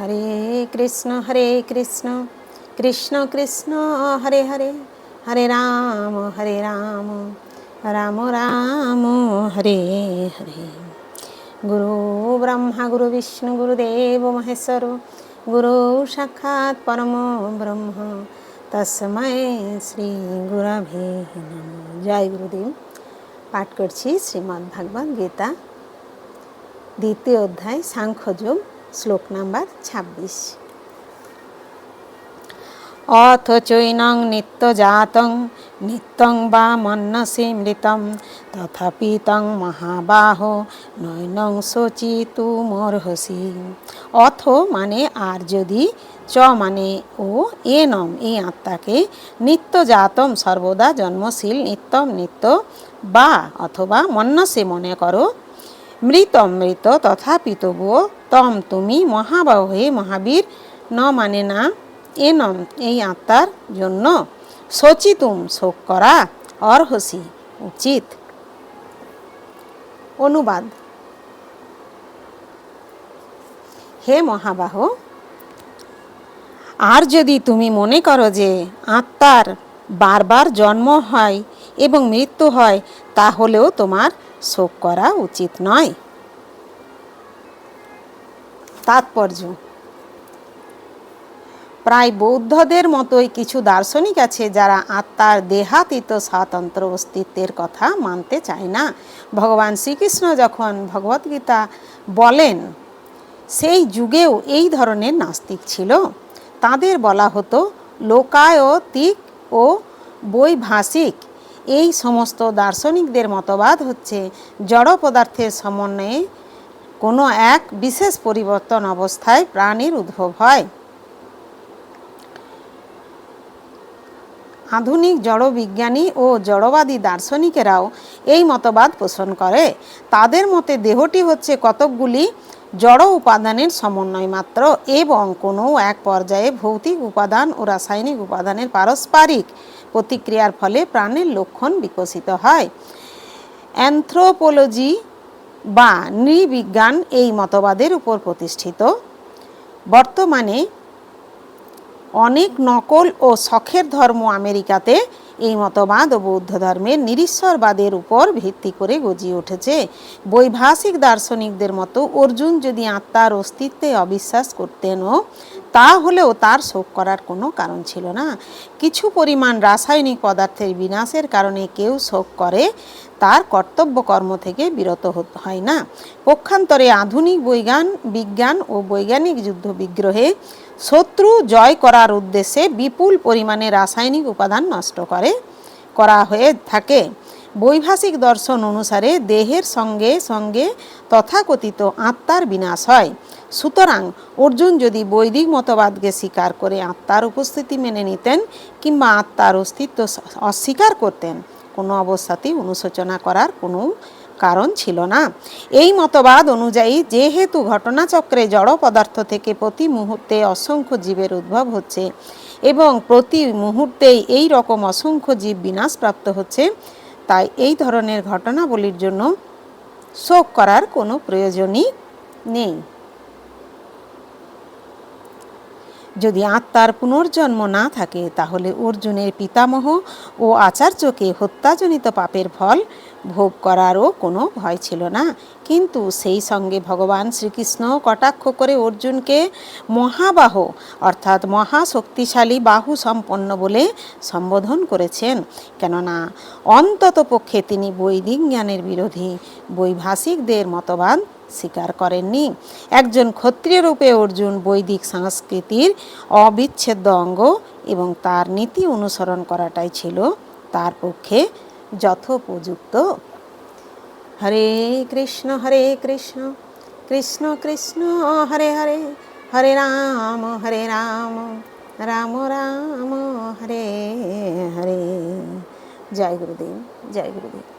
হরে কৃষ্ণ হরে কৃষ্ণ কৃষ্ণ কৃষ্ণ, হরে হরে হরে রাম হরে রাম রাম রাম, হরে হরে। গুরু ব্রহ্মা, গুরু বিষ্ণু গুরুদেব মহেশ্বর, গুরু সাক্ষাৎ পরম ব্রহ্ম, তসময় শ্রী গুরভে নম। জয় গুরুদেব। পাঠ করছি শ্রীমদ্ ভাগবত গীতা, দ্বিতীয় অধ্যায় সাংখ্যযোগ শ্লোক নাম্বার ছাব্বিশ। অথ চৈনং নিত্যজাতং, নিত্যং বা মন্নসি মৃতম, তথাপি তং মহাবাহ, নৈনং শোচিতু মর্হসি। অথ মানে আর যদি, চ মানে ও, এ নম এই আত্মাকে নিত্যজাতম সর্বদা জন্মশীল নিত্যম নিত্য বা অথবা মন্নসে মনে করো মৃতম মৃত তথাপি তবুও তম তুমি মহাবাহ হে মহাবীর, ন মানে না এনম এই আত্মার জন্য সচিতুম শোক করা অর্হসি, উচিত। অনুবাদ। হে মহাবাহ, আর যদি তুমি মনে করো যে আত্মার বারবার জন্ম হয় এবং মৃত্যু হয়, তাহলেও তোমার শোক করা উচিত নয়। তাৎপর্য। প্রায় বৌদ্ধদের মতোই কিছু দার্শনিক আছে যারা আত্মার দেহাতীত স্বাতন্ত্র অস্তিত্বের কথা মানতে চায় না। ভগবান শ্রীকৃষ্ণ যখন ভগবদ্গীতা বলেন, সেই যুগেও এই ধরনের নাস্তিক ছিল। তাদের বলা হতো লোকায়তিক ও বৈভাষিক এই সমস্ত দার্শনিকদের মতবাদ হচ্ছে, জড় পদার্থের সমন্বয়ে কোনো এক বিশেষ পরিবর্তন অবস্থায় প্রাণীর উদ্ভব হয়। আধুনিক জড়বিজ্ঞানী ও জড়বাদী দার্শনিকেরাও এই মতবাদ পোষণ করে। তাদের মতে দেহটি হচ্ছে কতকগুলি জড় উপাদানের সমন্বয় মাত্র এবং কোনো এক পর্যায়ে ভৌতিক উপাদান ও রাসায়নিক উপাদানের পারস্পরিক প্রতিক্রিয়ার ফলে প্রাণের লক্ষণ বিকশিত হয়। অ্যান্থ্রোপোলজি বা নৃবিজ্ঞান এই মতবাদের উপর প্রতিষ্ঠিত। বর্তমানে অনেক নকল ও শখের ধর্ম আমেরিকাতে এই মতবাদ ও বৌদ্ধ ধর্মের নিরীশ্বরবাদের উপর ভিত্তি করে গজিয়ে উঠেছে। বৈভাষিক দার্শনিকদের মতো অর্জুন যদি আত্মার অস্তিত্বে অবিশ্বাস করতেনও তা হলেও তার শোক করার কোনো কারণ ছিল না। কিছু পরিমাণ রাসায়নিক পদার্থের বিনাশের কারণে কেউ শোক করে, তার কর্তব্য কর্ম থেকে বিরত হয় না। পক্ষান্তরে আধুনিক বৈজ্ঞান, বিজ্ঞান ও বৈজ্ঞানিক যুদ্ধ বিগ্রহে শত্রু জয় করার উদ্দেশ্যে বিপুল পরিমাণে রাসায়নিক উপাদান নষ্ট করে, করা হয়ে থাকে। বৈভাষিক দর্শন অনুসারে দেহের সঙ্গে সঙ্গে তথাকথিত আত্মার বিনাশ হয়। সুতরাং অর্জুন যদি বৈদিক মতবাদকে স্বীকার করে আত্মার উপস্থিতি মেনে নিতেন কিংবা আত্মার অস্তিত্ব অস্বীকার করতেন, কোনো অবস্থাতেই অনুশোচনা করার কোনো কারণ ছিল না। এই মতবাদ অনুযায়ী যেহেতু ঘটনাচক্রে জড় পদার্থ থেকে প্রতি মুহূর্তে অসংখ্য জীবের উদ্ভব হচ্ছে এবং প্রতি মুহূর্তেই এই রকম অসংখ্য জীব বিনাশপ্রাপ্ত হচ্ছে তাই এই ধরনের ঘটনাবলীর জন্য শোক করার কোনো প্রয়োজনই নেই। যদি আত্মার পুনর্জন্ম না থাকে, তাহলে অর্জুনের পিতামহ ও আচার্যকে হত্যাজনিত পাপের ফল ভোগ করারও কোনো ভয় ছিল না। কিন্তু সেই সঙ্গে ভগবান শ্রীকৃষ্ণ কটাক্ষ করে অর্জুনকে মহাবাহ, অর্থাৎ মহাশক্তিশালী বাহু সম্পন্ন বলে সম্বোধন করেছেন। কেননা অন্তত পক্ষে তিনি বৈদিক জ্ঞানের বিরোধী, বৈভাষিকদের মতবাদ স্বীকার করেননি। একজন ক্ষত্রিয় রূপে অর্জুন বৈদিক সংস্কৃতির অবিচ্ছেদ্য অঙ্গ এবং তার নীতি অনুসরণ করাটাই ছিল তার পক্ষে যথোপযুক্ত। হরে কৃষ্ণ হরে কৃষ্ণ কৃষ্ণ কৃষ্ণ, হরে হরে হরে রাম হরে রাম রাম রাম, হরে হরে। জয় গুরুদেব জয় গুরুদেব।